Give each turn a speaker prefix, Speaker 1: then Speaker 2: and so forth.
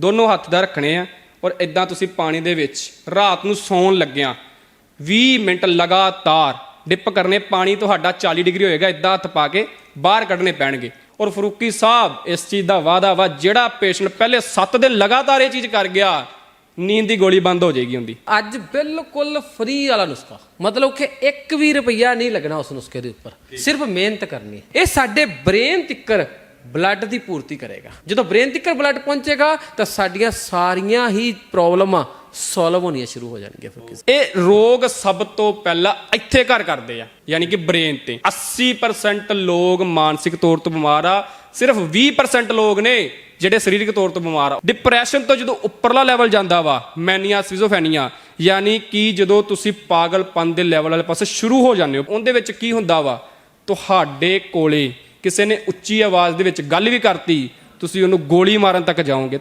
Speaker 1: ਦੋਨੋਂ ਹੱਥ ਦਾ ਰੱਖਣੇ ਆ ਔਰ ਇਦਾਂ ਤੁਸੀਂ ਪਾਣੀ ਦੇ ਵਿੱਚ ਰਾਤ ਨੂੰ ਸੌਣ ਲੱਗਿਆਂ। 20 ਮਿੰਟ ਲਗਾਤਾਰ ਡਿਪ ਕਰਨੇ ਪਾਣੀ ਤੁਹਾਡਾ 40 ਡਿਗਰੀ ਹੋਏਗਾ ਇਦਾਂ ਹੱਥ ਪਾ ਕੇ ਬਾਹਰ ਕੱਢਣੇ ਪੈਣਗੇ। ਔਰ ਫਰੂਕੀ ਸਾਹਿਬ ਇਸ ਚੀਜ਼ ਦਾ ਵਾਅਦਾ ਵਾ ਜਿਹੜਾ ਪੇਸ਼ੈਂਟ ਪਹਿਲੇ 7 ਦਿਨ ਲਗਾਤਾਰ ਇਹ ਚੀਜ਼ ਕਰ ਗਿਆ ਨੀਂਦ ਦੀ ਗੋਲੀ ਬੰਦ ਹੋ ਜਾਏਗੀ ਹੁੰਦੀ
Speaker 2: ਅੱਜ ਬਿਲਕੁਲ ਫ੍ਰੀ ਵਾਲਾ ਨੁਸਖਾ। ਮਤਲਬ ਕਿ 1 ਵੀ ਰੁਪਈਆ ਨਹੀਂ ਲੱਗਣਾ ਉਸ ਨੁਸਖੇ ਦੇ ਉੱਪਰ। ਸਿਰਫ ਮਿਹਨਤ ਕਰਨੀ। ਇਹ ਸਾਡੇ ਬ੍ਰੇਨ ਤਿੱਕਰ ਬਲੱਡ ਦੀ ਪੂਰਤੀ ਕਰੇਗਾ। ਜਦੋਂ ਬ੍ਰੇਨ ਤਿੱਕਰ ਬਲੱਡ ਪਹੁੰਚੇਗਾ, ਤਾਂ ਸਾਡੀਆਂ ਸਾਰੀਆਂ ਹੀ ਪ੍ਰੋਬਲਮਾਂ ਸੋਲਵ ਹੋਣੀਆਂ ਸ਼ੁਰੂ ਹੋ ਜਾਣਗੀਆਂ ਫਿਰ ਕਿਸੇ
Speaker 1: ਇਹ ਰੋਗ ਸਭ ਤੋਂ ਪਹਿਲਾਂ ਇੱਥੇ ਘਰ ਕਰਦੇ ਆ, ਯਾਨੀ ਕਿ ਬ੍ਰੇਨ ਤੇ। 80% ਲੋਕ ਮਾਨਸਿਕ ਤੌਰ ਤੋਂ ਬਿਮਾਰ ਆ, ਸਿਰਫ 20% ਲੋਕ ਨੇ ਜਿਹੜੇ ਸਰੀਰਕ ਤੌਰ ਤੋਂ ਬਿਮਾਰ ਆ। ਡਿਪਰੈਸ਼ਨ ਤੋਂ ਜਦੋਂ ਉੱਪਰਲਾ ਲੈਵਲ ਜਾਂਦਾ ਵਾ, ਮੈਨੀਆ ਸਿਜ਼ੋਫੈਨੀਆ ਯਾਨੀ ਕਿ ਜਦੋਂ ਤੁਸੀਂ ਪਾਗਲਪਨ ਦੇ ਲੈਵਲ ਵਾਲੇ ਪਾਸੇ ਸ਼ੁਰੂ ਹੋ ਜਾਂਦੇ ਹੋ, ਉਹਦੇ ਵਿੱਚ ਕੀ ਹੁੰਦਾ ਵਾ, ਤੁਹਾਡੇ ਕੋਲੇ ਕਿਸੇ ਨੇ ਉੱਚੀ ਆਵਾਜ਼ ਦੇ ਵਿੱਚ ਗੱਲ ਵੀ ਕਰਤੀ, ਤੁਸੀਂ ਉਹਨੂੰ ਗੋਲੀ ਮਾਰਨ ਤੱਕ ਜਾਓਗੇ।